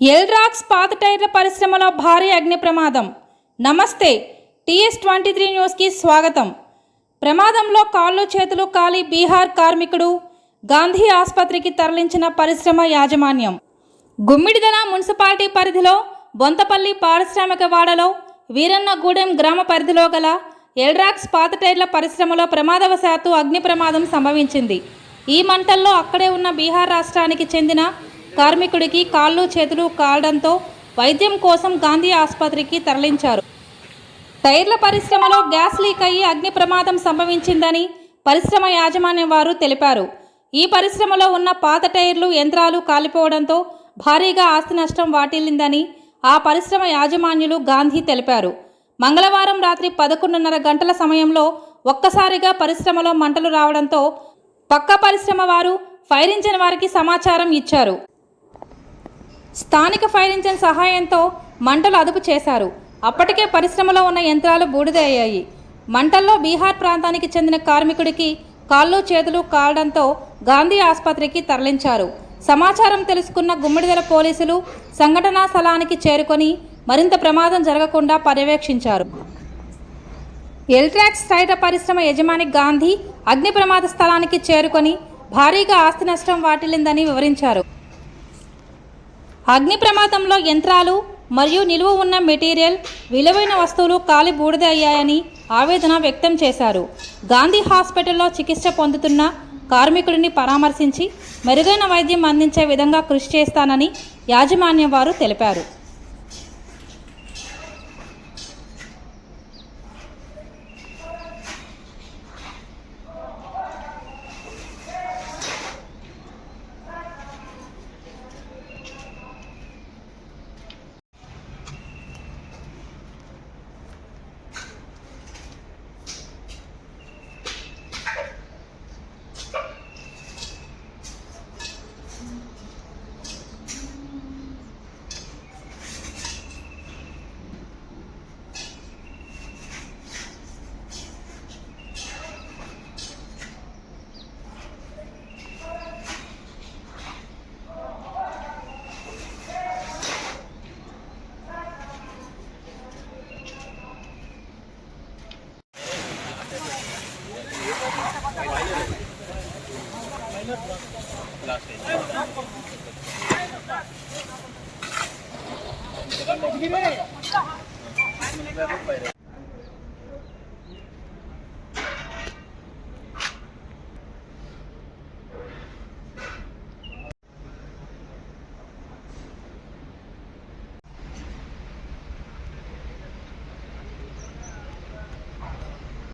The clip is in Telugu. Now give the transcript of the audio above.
ఎల్రాక్స్ పాత టైర్ల పరిశ్రమలో భారీ అగ్ని ప్రమాదం. నమస్తే టీఎస్ ట్వంటీ త్రీ న్యూస్కి స్వాగతం. ప్రమాదంలో కాళ్ళు చేతులు కాలి బీహార్ కార్మికుడు గాంధీ ఆసుపత్రికి తరలించిన పరిశ్రమ యాజమాన్యం. గుమ్మిడిదన మున్సిపాలిటీ పరిధిలో బొంతపల్లి పారిశ్రామిక వాడలో వీరన్నగూడెం గ్రామ పరిధిలో గల ఎల్రాక్స్ పాత టైర్ల పరిశ్రమలో ప్రమాదవశాత్తు అగ్ని ప్రమాదం సంభవించింది. ఈ మంటల్లో అక్కడే ఉన్న బీహార్ రాష్ట్రానికి చెందిన కార్మికుడికి కాళ్ళు చేతులు కాలడంతో వైద్యం కోసం గాంధీ ఆసుపత్రికి తరలించారు. టైర్ల పరిశ్రమలో గ్యాస్ లీక్ అయ్యి అగ్ని ప్రమాదం సంభవించిందని పరిశ్రమ యాజమాన్యం వారు తెలిపారు. ఈ పరిశ్రమలో ఉన్న పాత టైర్లు యంత్రాలు కాలిపోవడంతో భారీగా ఆస్తి నష్టం వాటిల్లిందని ఆ పరిశ్రమ యాజమాన్యులు గాంధీ తెలిపారు. మంగళవారం రాత్రి పదకొండున్నర గంటల సమయంలో ఒక్కసారిగా పరిశ్రమలో మంటలు రావడంతో పక్క పరిశ్రమ వారు ఫైర్ ఇంజిన్ వారికి సమాచారం ఇచ్చారు. స్థానిక ఫైర్ ఇంజిన్ సహాయంతో మంటలు అదుపు చేశారు. అప్పటికే పరిశ్రమలో ఉన్న యంత్రాలు బూడిద అయ్యాయి. మంటల్లో బీహార్ ప్రాంతానికి చెందిన కార్మికుడికి కాళ్ళు చేతులు కాలడంతో గాంధీ ఆసుపత్రికి తరలించారు. సమాచారం తెలుసుకున్న గుమ్మడిదల పోలీసులు సంఘటనా స్థలానికి చేరుకొని మరింత ప్రమాదం జరగకుండా పర్యవేక్షించారు. ఎల్ట్రాక్స్ సైట పరిశ్రమ యజమాని గాంధీ అగ్ని ప్రమాద స్థలానికి చేరుకొని భారీగా ఆస్తి నష్టం వాటిల్లిందని వివరించారు. అగ్ని ప్రమాదంలో యంత్రాలు మరియు నిలువ ఉన్న మెటీరియల్ విలువైన వస్తువులు కాలి బూడిద అయ్యాయని ఆవేదన వ్యక్తం చేశారు. గాంధీ హాస్పిటల్లో చికిత్స పొందుతున్న కార్మికుడిని పరామర్శించి మెరుగైన వైద్యం అందించే విధంగా కృషి చేస్తానని యాజమాన్యం వారు తెలిపారు. Gracias.